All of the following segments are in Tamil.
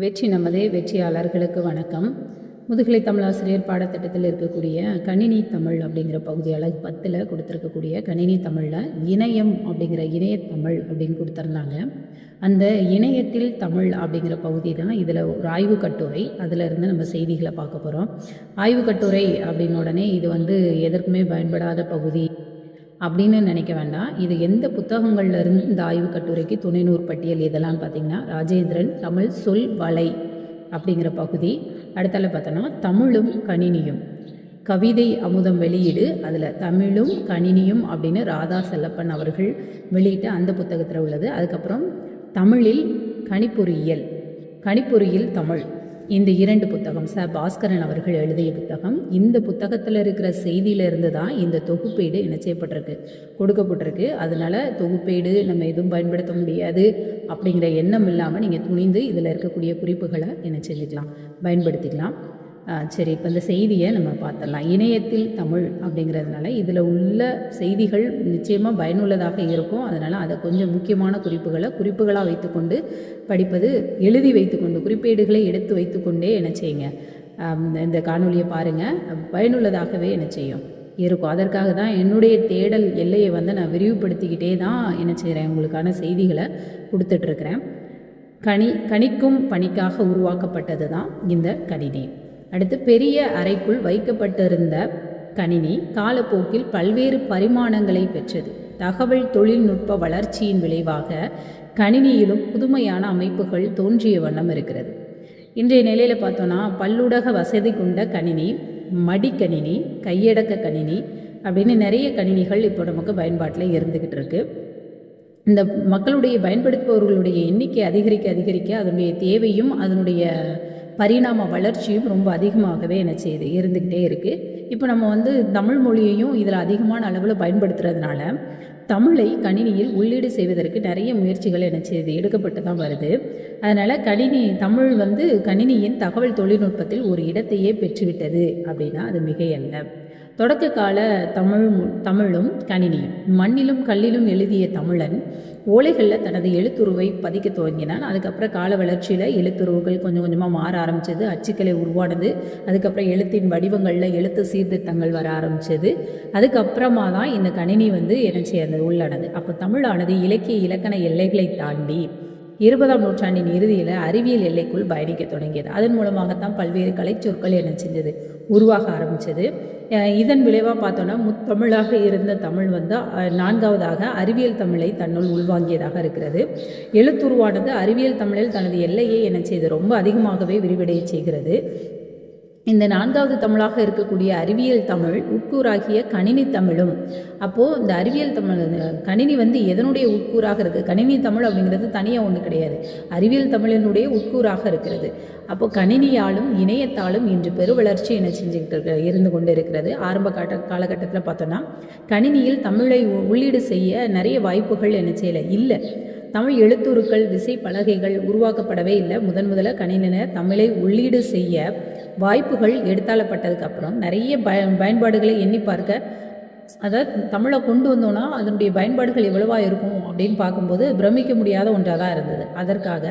வெற்றி நமது வெற்றியாளர்களுக்கு வணக்கம். முதுகலை தமிழாசிரியர் பாடத்திட்டத்தில் இருக்கக்கூடிய கணினி தமிழ் அப்படிங்கிற பகுதி அழகு பத்தில் கொடுத்துருக்கக்கூடிய கணினி தமிழில் இணையம் அப்படிங்கிற இணையத்தமிழ் அப்படின்னு கொடுத்துருந்தாங்க. அந்த இணையத்தில் தமிழ் அப்படிங்கிற பகுதி தான் இதில் ஒரு ஆய்வு கட்டுரை. அதில் இருந்து நம்ம செய்திகளை பார்க்க போகிறோம் ஆய்வு கட்டுரை அப்படின்னு உடனே இது வந்து எதற்குமே பயன்படாத பகுதி. அப்படின்னு நினைக்க வேண்டாம். இது எந்த புத்தகங்கள்ல இருந்து இந்த ஆய்வு கட்டுரைக்கு துணைநூறு பட்டியல் இதெல்லாம் பார்த்தீங்கன்னா ராஜேந்திரன் தமிழ் சொல் வலை அப்படிங்கிற பகுதி. அடுத்தால பார்த்தோன்னா தமிழும் கணினியும். கவிதை அமுதம் வெளியீடு அதில் தமிழும் கணினியும் அப்படின்னு ராதா செல்லப்பன் அவர்கள் வெளியிட்ட அந்த புத்தகத்தில் உள்ளது. அதுக்கப்புறம் தமிழில் கணிப்பொறியியல். கணிப்பொறியில் தமிழ். இந்த இரண்டு புத்தகம் ச. பாஸ்கரன் அவர்கள் எழுதிய புத்தகம் இந்த புத்தகத்தில் இருக்கிற செய்தியிலிருந்து தான் இந்த தொகுப்பீடு என்ன செய்யப்பட்டிருக்கு கொடுக்கப்பட்டிருக்கு. அதனால தொகுப்பீடு நம்ம எதுவும் பயன்படுத்த முடியாது அப்படிங்கிற எண்ணம் இல்லாமல் நீங்கள் துணிந்து இதில் இருக்கக்கூடிய குறிப்புகளை என்ன செஞ்சுக்கலாம் பயன்படுத்திக்கலாம். சரி இப்போ இந்த செய்தியை நம்ம பார்த்துடலாம். இணையத்தில் தமிழ் அப்படிங்கிறதுனால இதில் உள்ள செய்திகள் நிச்சயமாக பயனுள்ளதாக இருக்கும். அதனால் அதை கொஞ்சம் முக்கியமான குறிப்புகளை குறிப்புகளாக வைத்துக்கொண்டு படிப்பது எழுதி வைத்துக்கொண்டு குறிப்பேடுகளை எடுத்து வைத்துக்கொண்டே என்ன செய்யுங்க. இந்த காணொலியை பாருங்கள் பயனுள்ளதாகவே என்ன செய்யும். இருக்கும். அதற்காக தான் என்னுடைய தேடல் எல்லையை வந்து நான் விரிவுபடுத்திக்கிட்டே தான் என்ன செய்கிறேன் உங்களுக்கான செய்திகளை கொடுத்துட்ருக்குறேன் கணி கணிக்கும் பணிக்காக உருவாக்கப்பட்டது தான் இந்த கணினி. அடுத்து பெரிய அறைக்குள் வைக்கப்பட்டிருந்த கணினி காலப்போக்கில் பல்வேறு பரிமாணங்களை பெற்றது. தகவல் தொழில்நுட்ப வளர்ச்சியின் விளைவாக கணினியிலும் புதுமையான அமைப்புகள் தோன்றிய வண்ணம் இருக்கிறது. இன்றைய நிலையில் பார்த்தோன்னா பல்லுடக வசதி கொண்ட கணினி மடிக்கணினி கையடக்க கணினி அப்படின்னு நிறைய கணினிகள் இப்போ நமக்கு பயன்பாட்டில் இருந்துக்கிட்டு இருக்கு. இந்த மக்களுடைய பயன்படுத்துபவர்களுடைய எண்ணிக்கை அதிகரிக்க அதிகரிக்க அதனுடைய தேவையும் அதனுடைய பரிணாம வளர்ச்சியும் ரொம்ப அதிகமாகவே என்ன செய்யுது இருந்துக்கிட்டே இருக்குது இப்போ நம்ம வந்து தமிழ் மொழியையும் இதில் அதிகமான அளவில் பயன்படுத்துறதுனால தமிழை கணினியில் உள்ளீடு செய்வதற்கு நிறைய முயற்சிகள் என்ன செய்யுது எடுக்கப்பட்டு தான் வருது. அதனால் கணினி தமிழ் வந்து கணினியின் தகவல் தொழில்நுட்பத்தில் ஒரு இடத்தையே பெற்றுவிட்டது அப்படின்னா அது மிகையல்ல. தொடக்க கால தமிழ் மு- தமிழும் கணினியும் மண்ணிலும் கல்லிலும் எழுதிய தமிழன் ஓலைகளில் தனது எழுத்துருவை பதிக்க துவங்கினான் அதுக்கப்புறம் கால வளர்ச்சியில் எழுத்துருவுகள் கொஞ்சம் கொஞ்சமாக மாற ஆரம்பித்தது அச்சுக்கலை உருவானது. அதுக்கப்புறம் எழுத்தின் வடிவங்களில் எழுத்து சீர்திருத்தங்கள் வர ஆரம்பிச்சது. அதுக்கப்புறமா தான் இந்த கணினி வந்து என்ன செய்ய உள்ளானது. அப்போ தமிழானது இலக்கிய இலக்கண எல்லைகளை தாண்டி இருபதாம் நூற்றாண்டின் இறுதியில் அறிவியல் எல்லைக்குள் பயணிக்க தொடங்கியது. அதன் மூலமாகத்தான் பல்வேறு கலைச்சொற்கள் என்ன செஞ்சது? உருவாக ஆரம்பித்தது இதன் விளைவாக பார்த்தோன்னா முத்தமிழாக இருந்த தமிழ் வந்து நான்காவதாக அறிவியல் தமிழை தன்னுள் உள்வாங்கியதாக இருக்கிறது. எழுத்துருவானது அறிவியல் தமிழில் தனது எல்லையை என்ன செய்து ரொம்ப அதிகமாகவே விரிவடைய செய்கிறது. இந்த நான்காவது தமிழாக இருக்கக்கூடிய அறிவியல் தமிழ் உட்கூறாகிய கணினி தமிழும். அப்போது இந்த அறிவியல் தமிழ் கணினி வந்து எதனுடைய உட்கூறாக இருக்குது கணினி தமிழ் அப்படிங்கிறது தனியாக ஒன்று கிடையாது. அறிவியல் தமிழினுடைய உட்கூறாக இருக்கிறது. அப்போ கணினியாலும் இணையத்தாலும் இன்று பெருவளர்ச்சி என்ன செஞ்சுக்கிட்டு இருக்க இருந்து கொண்டு இருக்கிறது. ஆரம்ப காட்ட காலகட்டத்தில் பார்த்தோன்னா கணினியில் தமிழை உ- உள்ளீடு செய்ய நிறைய வாய்ப்புகள் என்ன செய்யலை. இல்லை. தமிழ் எழுத்துருக்கள் விசை பலகைகள் உருவாக்கப்படவே இல்லை. முதன் முதல்ல கணினியில் தமிழை உள்ளீடு செய்ய வாய்ப்புகள் எடுத்தாளப்பட்டதுக்கு அப்புறம் நிறைய பய பயன்பாடுகளை எண்ணி பார்க்க அதாவது தமிழை கொண்டு வந்தோன்னா அதனுடைய பயன்பாடுகள் எவ்வளவா இருக்கும் அப்படின்னு பார்க்கும்போது பிரமிக்க முடியாத ஒன்றாக தான் இருந்தது. அதற்காக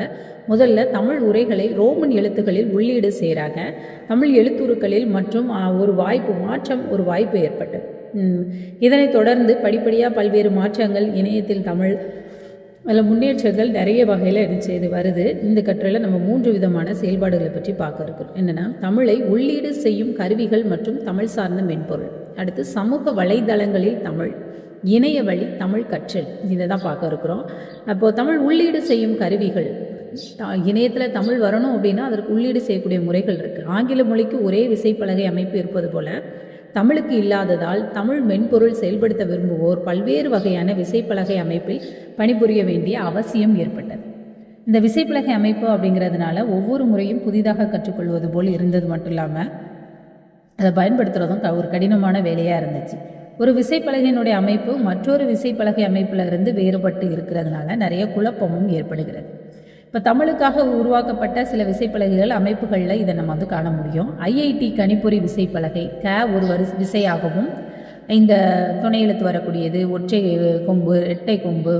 முதல்ல தமிழ் உரைகளை ரோமன் எழுத்துக்களில் உள்ளீடு செய்கிறாங்க தமிழ் எழுத்துருக்களில் மற்றும் ஒரு வாய்ப்பு மாற்றம் ஒரு வாய்ப்பு ஏற்பட்டது. இதனைத் தொடர்ந்து படிப்படியாக பல்வேறு மாற்றங்கள் இணையத்தில் தமிழ் அதில் முன்னேற்றங்கள் நிறைய வகையில் இருந்துச்சு. இது வருது. இந்த கட்டுரையில் நம்ம மூன்று விதமான செயல்பாடுகளை பற்றி பார்க்க இருக்கிறோம். என்னென்னா தமிழை உள்ளீடு செய்யும் கருவிகள் மற்றும் தமிழ் சார்ந்த மென்பொருள். அடுத்து சமூக வலைதளங்களில் தமிழ் இணைய வழி தமிழ் கற்றல். இதை தான் பார்க்க இருக்கிறோம். அப்போது தமிழ் உள்ளீடு செய்யும் கருவிகள் இணையத்தில் தமிழ் வரணும் அப்படின்னா அதற்கு உள்ளீடு செய்யக்கூடிய முறைகள் இருக்குது ஆங்கில மொழிக்கு ஒரே விசைப்பலகை அமைப்பு இருப்பது போல தமிழுக்கு இல்லாததால் தமிழ் மென்பொருள் செயல்படுத்த விரும்புவோர் பல்வேறு வகையான விசைப்பலகை அமைப்பில் பணிபுரிய வேண்டிய அவசியம் ஏற்பட்டது. இந்த விசைப்பலகை அமைப்பு அப்படிங்கிறதுனால ஒவ்வொரு முறையும் புதிதாக கற்றுக்கொள்வது போல் இருந்தது மட்டும் இல்லாமல் அதை பயன்படுத்துகிறதும் க- ஒரு கடினமான வேலையாக இருந்துச்சு. ஒரு விசைப்பலகையினுடைய அமைப்பு மற்றொரு விசைப்பலகை அமைப்பில் இருந்து வேறுபட்டு இருக்கிறதுனால நிறைய குழப்பமும் ஏற்படுகிறது. இப்போ தமிழுக்காக உருவாக்கப்பட்ட சில விசைப்பலகைகள் அமைப்புகளில் இதை நம்ம வந்து காண முடியும். ஐஐடி கணிப்பொறி விசைப்பலகை க ஒரு வரி விசையாகவும் இந்த துணை எழுத்து வரக்கூடியது ஒற்றை கொம்பு இரட்டை கொம்பு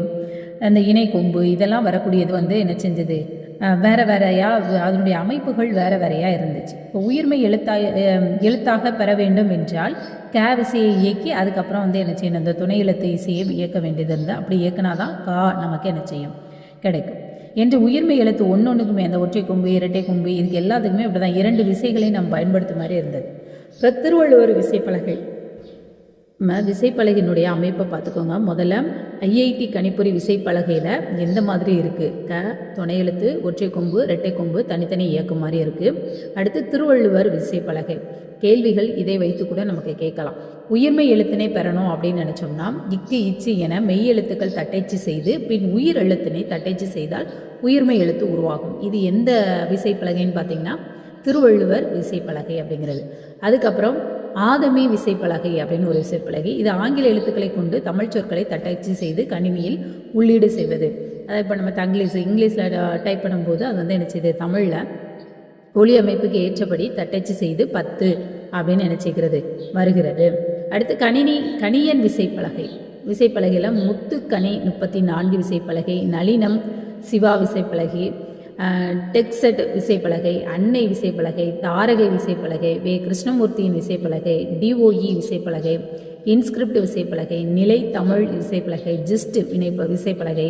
அந்த இணை கொம்பு இதெல்லாம் வரக்கூடியது வந்து என்ன செஞ்சது? வேற வேறையா அதனுடைய அமைப்புகள் வேற வேறையா இருந்துச்சு. இப்போ உயிர்மை எழுத்தா எழுத்தாக பெற வேண்டும் என்றால் கே விசையை இயக்கி அதுக்கப்புறம் வந்து என்ன செய்யணும்? இந்த துணை எழுத்து இசையை இயக்க வேண்டியது இருந்தால் அப்படி இயக்குனா தான் கா நமக்கு என்ன செய்யும்? கிடைக்கும். என்று உயிர்மை எழுத்து ஒன்னொன்றுக்குமே அந்த ஒற்றை கொம்பு இரட்டை கொம்பு இதுக்கு எல்லாத்துக்குமே இப்படி தான் இரண்டு விசைகளையும் நம்ம பயன்படுத்தும் மாதிரி இருந்தது. அப்புறம் திருவள்ளுவர் விசைப்பலகை. நம்ம விசைப்பலகையினுடைய அமைப்பை பார்த்துக்கோங்க. முதல்ல ஐஐடி கணிப்பொறி விசைப்பலகையில் எந்த மாதிரி இருக்குது க துணை எழுத்து ஒற்றை கொம்பு இரட்டை கொம்பு தனித்தனி இயக்கம் மாதிரி இருக்குது அடுத்து திருவள்ளுவர் விசைப்பலகை. கேள்விகள் இதை வைத்து கூட நமக்கு கேட்கலாம். உயிர்மை எழுத்தினை பெறணும் அப்படின்னு நினச்சோம்னா இக்கு இச்சு என மெய் எழுத்துக்கள் தட்டைச்சு செய்து பின் உயிர் எழுத்தினை தட்டைச்சு செய்தால் உயிர்மை எழுத்து உருவாகும். இது எந்த விசைப்பலகைன்னு பார்த்தீங்கன்னா திருவள்ளுவர் விசைப்பலகை அப்படிங்கிறது. அதுக்கப்புறம் ஆதமி விசைப்பலகை அப்படின்னு ஒரு விசைப்பலகை. இது ஆங்கில எழுத்துக்களை கொண்டு தமிழ் சொற்களை தட்டச்சு செய்து கணினியில் உள்ளீடு செய்வது. அதாவது இப்போ நம்ம தங்கிலீஷ் இங்கிலீஷில் டைப் பண்ணும்போது அது வந்து என்ன செய்யுது தமிழில் ஒளி அமைப்புக்கு ஏற்றபடி தட்டச்சு செய்து பத்து அப்படின்னு நினச்சிக்கிறது வருகிறது. அடுத்து கணினி கணியன் விசைப்பலகை. விசைப்பலகையில் முத்துக்கனி முப்பத்தி நான்கு விசைப்பலகை நளினம் சிவா விசைப்பலகை டெக்ஸட் விசைப்பலகை அன்னை விசைப்பலகை தாரகை விசைப்பலகை வே. கிருஷ்ணமூர்த்தியின் விசைப்பலகை டிஓஇ விசைப்பலகை இன்ஸ்கிரிப்ட் விசைப்பலகை நிலை தமிழ் விசைப்பலகை ஜிஸ்ட் இணைப்பு விசைப்பலகை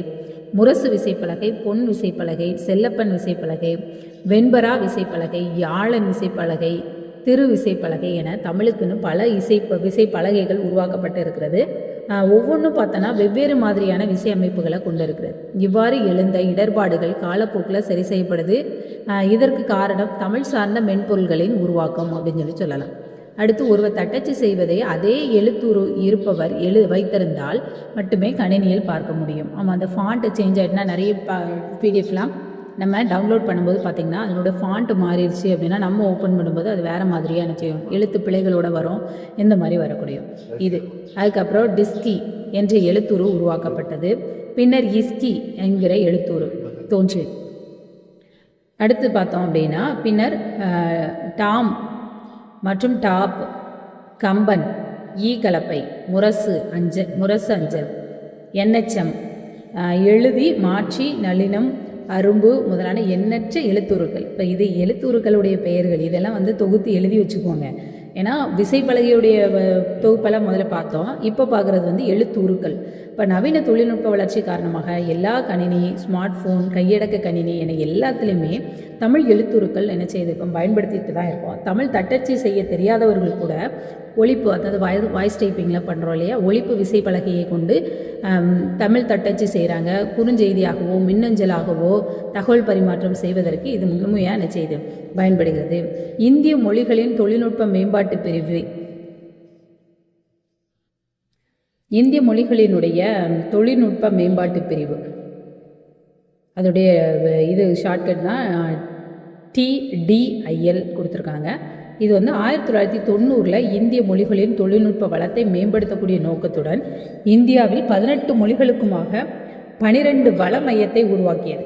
முரசு விசைப்பலகை பொன் விசைப்பலகை செல்லப்பன் விசைப்பலகை வெண்பரா விசைப்பலகை யாழன் விசைப்பலகை திரு விசைப்பலகை என தமிழுக்குன்னு பல இசை விசைப்பலகைகள் உருவாக்கப்பட்டு இருக்கிறது ஒவ்வொன்றும் பார்த்தோன்னா வெவ்வேறு மாதிரியான விசை அமைப்புகளை கொண்டு இருக்கிறது இவ்வாறு எழுந்த இடர்பாடுகள் காலப்போக்கில் சரி செய்யப்படுது. இதற்கு காரணம் தமிழ் சார்ந்த மென்பொருள்களின் உருவாக்கம் அப்படின்னு சொல்லி சொல்லலாம். அடுத்து ஒருவர் தட்டச்சு செய்வதை அதே எழுத்துரு இருப்பவர் எழு வைத்திருந்தால் மட்டுமே கணினியில் பார்க்க முடியும். ஆமாம் அந்த ஃபாண்ட்டு சேஞ்ச் ஆகிட்டுனா நிறைய பிடிஎஃப்லாம் நம்ம டவுன்லோட் பண்ணும்போது பார்த்திங்கன்னா அதனோட ஃபாண்ட் மாறிடுச்சு அப்படின்னா நம்ம ஓப்பன் பண்ணும்போது அது வேறு மாதிரியாக செய்யும்? எழுத்து பிழைகளோட வரும். இந்த மாதிரி வரக்கூடியும் இது. அதுக்கப்புறம் டிஸ்கி என்ற எழுத்துரு உருவாக்கப்பட்டது. பின்னர் இஸ்கி என்கிற எழுத்துரு தோன்றி அடுத்து பார்த்தோம் அப்படின்னா பின்னர் டாம் மற்றும் டாப் கம்பன் ஈ கலப்பை முரசு அஞ்சல் முரசு அஞ்சல் என்ஹெச்எம் எழுதி மாற்றி நளினம் அரும்பு முதலான எண்ணற்ற எழுத்துருக்கள். இப்போ இது எழுத்துருக்களுடைய பெயர்கள். இதெல்லாம் வந்து தொகுத்து எழுதி வச்சுக்கோங்க. ஏன்னா விசைப்பலகையுடைய வ- தொகுப்பெல்லாம் முதல்ல பார்த்தோம். இப்போ பார்க்குறது வந்து எழுத்துருக்கள். இப்போ நவீன தொழில்நுட்ப வளர்ச்சி காரணமாக எல்லா கணினி ஸ்மார்ட் ஃபோன் கையடக்க கணினி என எல்லாத்துலேயுமே தமிழ் எழுத்துருக்கள் என்ன செய்யுது? இப்போ பயன்படுத்திட்டு தான் இருக்கோம். தமிழ் தட்டச்சு செய்ய தெரியாதவர்கள் கூட ஒழிப்பு அதாவது வாய் வாய்ஸ் டைப்பிங்கில் பண்ணுறோம் இல்லையா? ஒழிப்பு விசைப்பலகையை கொண்டு தமிழ் தட்டச்சு செய்கிறாங்க குறுஞ்செய்தியாகவோ மின்னஞ்சலாகவோ தகவல் பரிமாற்றம் செய்வதற்கு இது முழுமையாக என்ன செய்யுது? பயன்படுகிறது. இந்திய மொழிகளின் தொழில்நுட்ப மேம்பாட்டு பிரிவு இந்திய மொழிகளினுடைய தொழில்நுட்ப மேம்பாட்டு பிரிவு. அதோடைய இது ஷார்ட்கட் தான் டிடிஐஎல் கொடுத்துருக்காங்க. இது வந்து ஆயிரத்தி தொள்ளாயிரத்தி தொண்ணூறில் இந்திய மொழிகளின் தொழில்நுட்ப வளத்தை மேம்படுத்தக்கூடிய நோக்கத்துடன் இந்தியாவில் பதினெட்டு மொழிகளுக்குமாக பனிரெண்டு வள மையத்தை உருவாக்கியது.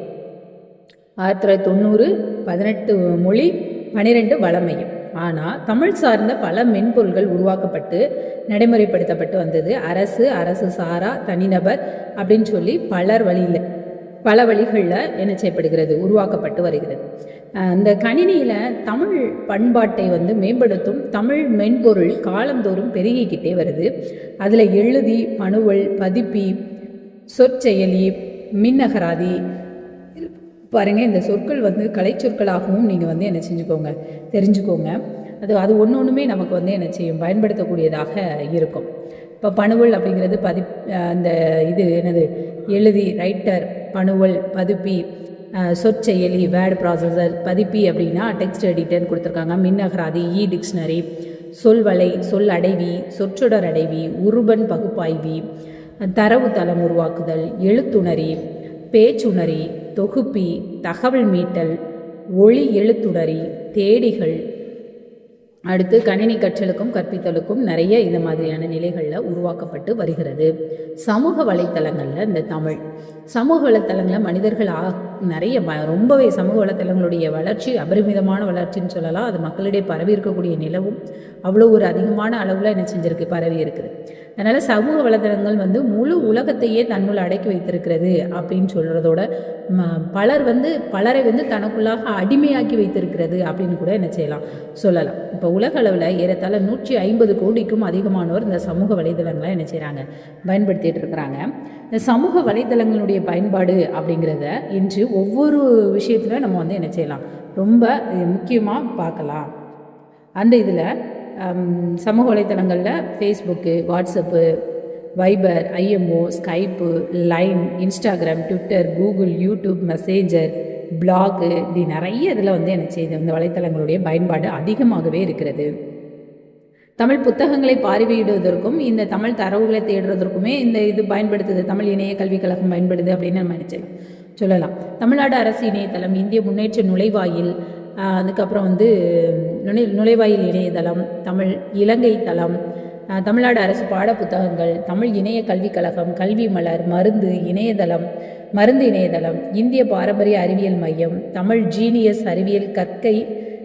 ஆயிரத்தி தொள்ளாயிரத்தி தொண்ணூறு பதினெட்டு மொழி பனிரெண்டு வள மையம். ஆனால் தமிழ் சார்ந்த பல மென்பொருள்கள் உருவாக்கப்பட்டு நடைமுறைப்படுத்தப்பட்டு வந்தது. அரசு அரசு சாரா தனிநபர் அப்படின்னு சொல்லி பலர் வழியில் பல வழிகளில் என்ன செய்யப்படுகிறது உருவாக்கப்பட்டு வருகிறது. அந்த இந்த கணினியில் தமிழ் பண்பாட்டை வந்து மேம்படுத்தும் தமிழ் மென்பொருள் காலந்தோறும் பெருகிக்கிட்டே வருது. அதில் எழுதி மனுவல் பதிப்பி சொற்செயலி மின்னகராதி பாருங்கள் இந்த சொற்கள் வந்து கலைச்சொற்களாகவும் நீங்கள் வந்து என்ன செஞ்சுக்கோங்க தெரிஞ்சுக்கோங்க. அது அது ஒன்று ஒன்றுமே நமக்கு வந்து என்ன செய்யும் பயன்படுத்தக்கூடியதாக இருக்கும். இப்போ பணுவல் அப்படிங்கிறது பதி அந்த இது என்னது எழுதி ரைட்டர் பணுவல் பதிப்பி சொற்செயலி வேர்டு ப்ராசஸர் பதிப்பி அப்படின்னா டெக்ஸ்ட் எடிட்டர்னு கொடுத்துருக்காங்க. மின்னகராதி இ டிக்ஷனரி சொல்வலை சொல் அடைவி சொற்றொடர் அடைவி உருபன் பகுப்பாய்வி தரவு தளம் உருவாக்குதல் எழுத்துணரி பேச்சுணரி தொகுப்பி தகவல் மீட்டல் ஒளி எழுத்துடரி தேடிகள். அடுத்து கணினி கற்றலுக்கும் கற்பித்தலுக்கும் நிறைய இந்த மாதிரியான நிலைகளில் உருவாக்கப்பட்டு வருகிறது. சமூக வலைத்தளங்களில் இந்த தமிழ். சமூக வலைத்தளங்களில் மனிதர்கள் ஆ நிறைய ரொம்பவே சமூக வலைத்தளங்களுடைய வளர்ச்சி அபரிமிதமான வளர்ச்சின்னு சொல்லலாம். அது மக்களிடையே பரவி இருக்கக்கூடிய நிலவும் அவ்வளோ ஒரு அதிகமான அளவில் என்ன செஞ்சிருக்கு பரவி இருக்குது. அதனால் சமூக வலைதளங்கள் வந்து முழு உலகத்தையே தன்னுள் அடக்கி வைத்திருக்கிறது அப்படின்னு சொல்கிறதோட பலர் வந்து பலரை வந்து தனக்குள்ளாக அடிமையாக்கி வைத்திருக்கிறது அப்படின்னு கூட என்ன செய்யலாம் சொல்லலாம். இப்போ உலக அளவில் ஏறத்தாழ நூற்றி ஐம்பது கோடிக்கும் அதிகமானோர் இந்த சமூக வலைதளங்களை என்ன செய்கிறாங்க பயன்படுத்திகிட்டு இருக்கிறாங்க. இந்த சமூக வலைதளங்களுடைய பயன்பாடு அப்படிங்கிறத இன்று ஒவ்வொரு விஷயத்தில் நம்ம வந்து என்ன செய்யலாம் ரொம்ப முக்கியமாக பார்க்கலாம். அந்த இதில் சமூக வலைத்தளங்களில் Facebook WhatsApp Viber IMO Skype Line Instagram Twitter Google YouTube Messenger blog இப்படி நிறைய இதில் வந்து என்ன செய்யுது இந்த வலைத்தளங்களுடைய பயன்பாடு அதிகமாகவே இருக்கிறது. தமிழ் புத்தகங்களை பார்வையிடுவதற்கும் இந்த தமிழ் தரவுகளை தேடுறதற்குமே இந்த இது பயன்படுத்துது தமிழ் இணைய கல்விக் கழகம் பயன்படுது அப்படின்னு நம்ம நினச்சலாம் சொல்லலாம். தமிழ்நாடு அரசு இணையதளம் இந்திய முன்னேற்ற நுழைவாயில் அதுக்கப்புறம் வந்து நுழை நுழைவாயில் இணையதளம் தமிழ் இலங்கை தளம் தமிழ்நாடு அரசு பாட புத்தகங்கள் தமிழ் இணைய கல்விக் கழகம் கல்வி மலர் மருந்து இணையதளம் மருந்து இணையதளம் இந்திய பாரம்பரிய அறிவியல் மையம் தமிழ் ஜீனியஸ் அறிவியல் கற்கை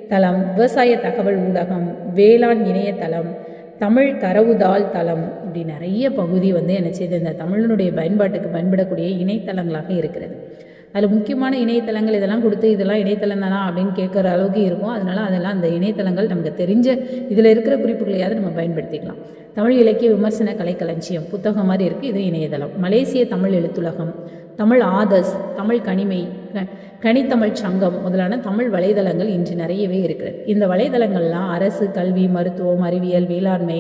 தளம் விவசாய தகவல் ஊடகம் வேளாண் இணையதளம் தமிழ் தரவுதாள் தளம் இப்படி நிறைய பகுதி வந்து என்ன செய்து இந்த தமிழனுடைய பயன்பாட்டுக்கு பயன்படக்கூடிய இணையதளங்களாக இருக்கிறது. அதில் முக்கியமான இணையதளங்கள் இதெல்லாம் கொடுத்து இதெல்லாம் இணையதளம் தானா அப்படின்னு கேட்குற அளவுக்கு இருக்கும். அதனால் அதெல்லாம் அந்த இணையதளங்கள் நமக்கு தெரிஞ்ச இதில் இருக்கிற குறிப்புகளையாவது நம்ம பயன்படுத்திக்கலாம். தமிழ் இலக்கிய விமர்சன கலைக்களஞ்சியம் புத்தகம் மாதிரி இருக்குது இது இணையதளம். மலேசிய தமிழ் எழுத்துலகம் தமிழ் ஆதஸ் தமிழ் கனிமை கனித்தமிழ் சங்கம் முதலான தமிழ் வலைதளங்கள் இன்று நிறையவே இருக்கிறது இந்த வலைதளங்கள்லாம் அரசு கல்வி மருத்துவம் அறிவியல் வேளாண்மை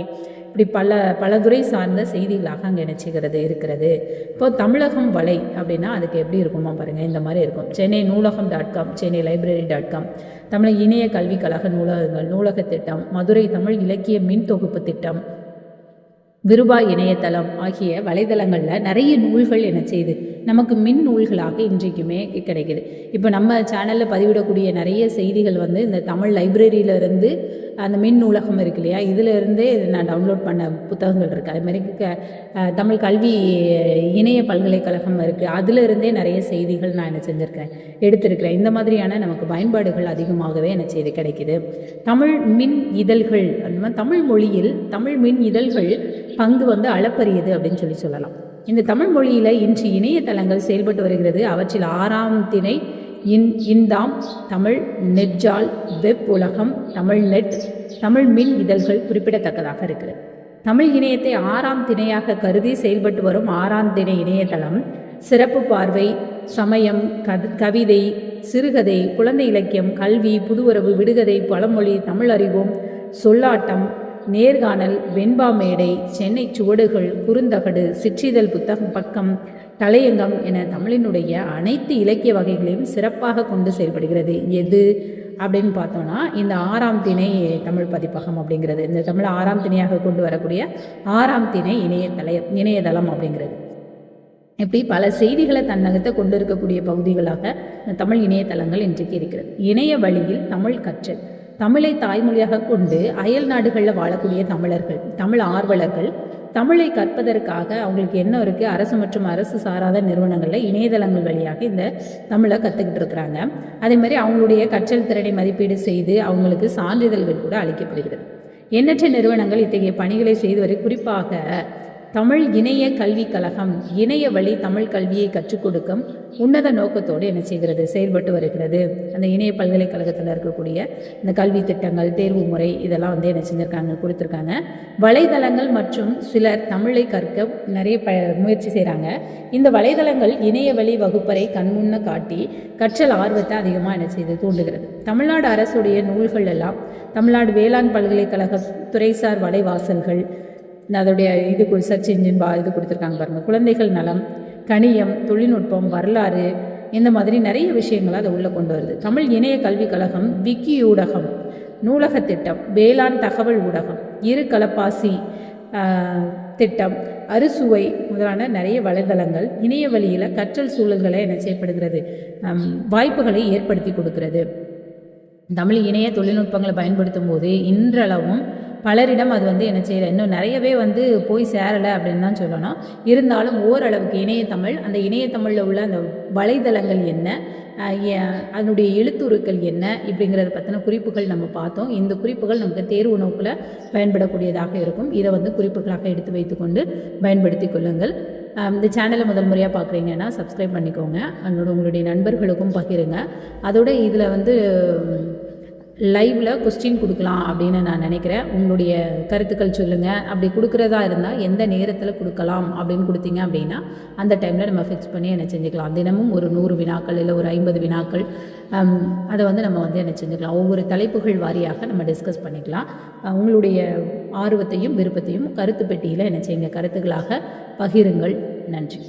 இப்படி பல பல துறை சார்ந்த செய்திகளாக அங்கே நினச்சிக்கிறது இருக்கிறது. இப்போ தமிழகம் வலை அப்படின்னா அதுக்கு எப்படி இருக்குமா பாருங்கள் இந்த மாதிரி இருக்கும். சென்னை நூலகம் dot com Chennai library dot com தமிழக இணைய கல்விக் கழக நூலகங்கள் நூலக திட்டம் மதுரை தமிழ் இலக்கிய மின் தொகுப்பு திட்டம் விருபா இணையதளம் ஆகிய வலைதளங்களில் நிறைய நூல்கள் என்ன செய்யுது நமக்கு மின் நூல்களாக இன்றைக்குமே கிடைக்குது. இப்போ நம்ம சேனலில் பதிவிடக்கூடிய நிறைய செய்திகள் வந்து இந்த தமிழ் லைப்ரரியிலேருந்து அந்த மின் நூலகம் இருக்கு இல்லையா? இதிலிருந்தே நான் டவுன்லோட் பண்ண புத்தகங்கள் இருக்குது அது மாதிரி க தமிழ் கல்வி இணைய பல்கலைக்கழகம் இருக்குது அதிலிருந்தே நிறைய செய்திகள் நான் என்ன செஞ்சுருக்கேன் எடுத்திருக்கிறேன். இந்த மாதிரியான நமக்கு பயன்பாடுகள் அதிகமாகவே எனக்கு செய்தி கிடைக்கிது. தமிழ் மின் இதழ்கள் தமிழ் மொழியில் தமிழ் மின் இதழ்கள் பங்கு வந்து அளப்பரியது அப்படின்னு சொல்லி சொல்லலாம். இந்த தமிழ் மொழியில் இன்று இணையதளங்கள் செயல்பட்டு வருகிறது. அவற்றில் ஆறாம் திணை இன் இந்தாம் தமிழ் நெட்ஜால் வெப் உலகம் தமிழ் நெட் தமிழ் மின் இதழ்கள் குறிப்பிடத்தக்கதாக இருக்கிறது. தமிழ் இணையத்தை ஆறாம் திணையாக கருதி செயல்பட்டு வரும் ஆறாம் திணை இணையதளம் சிறப்பு பார்வை சமயம் கவிதை சிறுகதை குழந்தை இலக்கியம் கல்வி புதுவரவு விடுகதை பழமொழி தமிழ் அறிவோம் சொல்லாட்டம் நேர்காணல் வெண்பா மேடை சென்னை சுவடுகள் குறுந்தகடு சிற்றிதழ் புத்தகம் பக்கம் தலையங்கம் என தமிழினுடைய அனைத்து இலக்கிய வகைகளையும் சிறப்பாக கொண்டு செயல்படுகிறது. எது அப்படின்னு பார்த்தோன்னா இந்த ஆறாம் திணை தமிழ் பதிப்பகம் அப்படிங்கிறது. இந்த தமிழ் ஆறாம் திணையாக கொண்டு வரக்கூடிய ஆறாம் திணை இணையதலை இணையதளம் அப்படிங்கிறது. இப்படி பல செய்திகளை தன்னகத்தை கொண்டு இருக்கக்கூடிய பகுதிகளாக தமிழ் இணையதளங்கள் இன்றைக்கு இருக்கிறது. இணைய வழியில் தமிழ் கற்றல் தமிழை தாய்மொழியாக கொண்டு அயல் நாடுகளில் வாழக்கூடிய தமிழர்கள் தமிழ் ஆர்வலர்கள் தமிழை கற்பதற்காக அவங்களுக்கு என்ன இருக்குது அரசு மற்றும் அரசு சாராத நிறுவனங்களில் இணையதளங்கள் வழியாக இந்த தமிழை கற்றுக்கிட்டு இருக்கிறாங்க. அதே மாதிரி அவங்களுடைய கற்றல் திறனை மதிப்பீடு செய்து அவங்களுக்கு சான்றிதழ்கள் கூட அளிக்கப்படுகிறது. எண்ணற்ற நிறுவனங்கள் இத்தகைய பணிகளை செய்து வரை குறிப்பாக தமிழ் இணைய கல்விக் கழகம் இணைய வழி தமிழ் கல்வியை கற்றுக் கொடுக்கும் உன்னத நோக்கத்தோடு என்ன செய்கிறது? செயல்பட்டு வருகிறது. அந்த இணைய பல்கலைக்கழகத்தில் இருக்கக்கூடிய இந்த கல்வி திட்டங்கள் தேர்வு முறை இதெல்லாம் வந்து என்ன செஞ்சுருக்காங்க கொடுத்துருக்காங்க. வலைதளங்கள் மற்றும் சிலர் தமிழை கற்க நிறைய ப முயற்சி செய்கிறாங்க இந்த வலைதளங்கள் இணைய வழி வகுப்பறை கண்முன்ன காட்டி கற்றல் ஆர்வத்தை அதிகமாக என்ன செய்து தூண்டுகிறது. தமிழ்நாடு அரசுடைய நூல்கள் எல்லாம் தமிழ்நாடு வேளாண் பல்கலைக்கழக துறைசார் வலைவாசல்கள் அதோடைய இது சர்ச் இன்ஜின் பா இது கொடுத்துருக்காங்க பாருங்கள் குழந்தைகள் நலம் கணியம் தொழில்நுட்பம் வரலாறு இந்த மாதிரி நிறைய விஷயங்களை அதை உள்ளே கொண்டு வருது. தமிழ் இணைய கல்விக் கழகம் விக்கி ஊடகம் நூலக திட்டம் வேளாண் தகவல் ஊடகம் இரு கலப்பாசி திட்டம் அறுசுவை முதலான நிறைய வலைதளங்கள் இணைய வழியில் கற்றல் சூழல்களை என்ன செய்யப்படுகிறது? வாய்ப்புகளை ஏற்படுத்தி கொடுக்கிறது. தமிழ் இணைய தொழில்நுட்பங்களை பயன்படுத்தும் போது இன்றளவும் பலரிடம் அது வந்து என்ன செய்யலை. இன்னும் நிறையவே வந்து போய் சேரலை அப்படின்னு தான் சொல்லணும். இருந்தாலும் ஓரளவுக்கு இணையத்தமிழ் அந்த இணையத்தமிழில் உள்ள அந்த வலைதளங்கள் என்ன அதனுடைய எழுத்துருக்கள் என்ன இப்படிங்கிறத பற்றின குறிப்புகள் நம்ம பார்த்தோம். இந்த குறிப்புகள் நமக்கு தேர்வு நோக்கில் பயன்படக்கூடியதாக இருக்கும். இதை வந்து குறிப்புகளாக எடுத்து வைத்துக்கொண்டு பயன்படுத்தி கொள்ளுங்கள். இந்த சேனலை முதல் முறையாக பார்க்குறீங்கன்னா சப்ஸ்கிரைப் பண்ணிக்கோங்க. அதனோட உங்களுடைய நண்பர்களுக்கும் பகிருங்க. அதோட இதில் வந்து லைவில் கொஸ்டின் கொடுக்கலாம் அப்படின்னு நான் நினைக்கிறேன். உங்களுடைய கருத்துக்கள் சொல்லுங்கள் அப்படி கொடுக்குறதா இருந்தால் எந்த நேரத்தில் கொடுக்கலாம் அப்படின்னு கொடுத்தீங்க அப்படின்னா அந்த டைமில் நம்ம ஃபிக்ஸ் பண்ணி என்ன செஞ்சுக்கலாம். தினமும் ஒரு நூறு வினாக்கள் இல்லை ஒரு ஐம்பது வினாக்கள் அதை வந்து நம்ம வந்து என்ன செஞ்சுக்கலாம். ஒவ்வொரு தலைப்புகள் வாரியாக நம்ம டிஸ்கஸ் பண்ணிக்கலாம். உங்களுடைய ஆர்வத்தையும் விருப்பத்தையும் கருத்து பெட்டியில் என்ன செய்யுங்க? கருத்துக்களாக பகிருங்கள். நன்றி.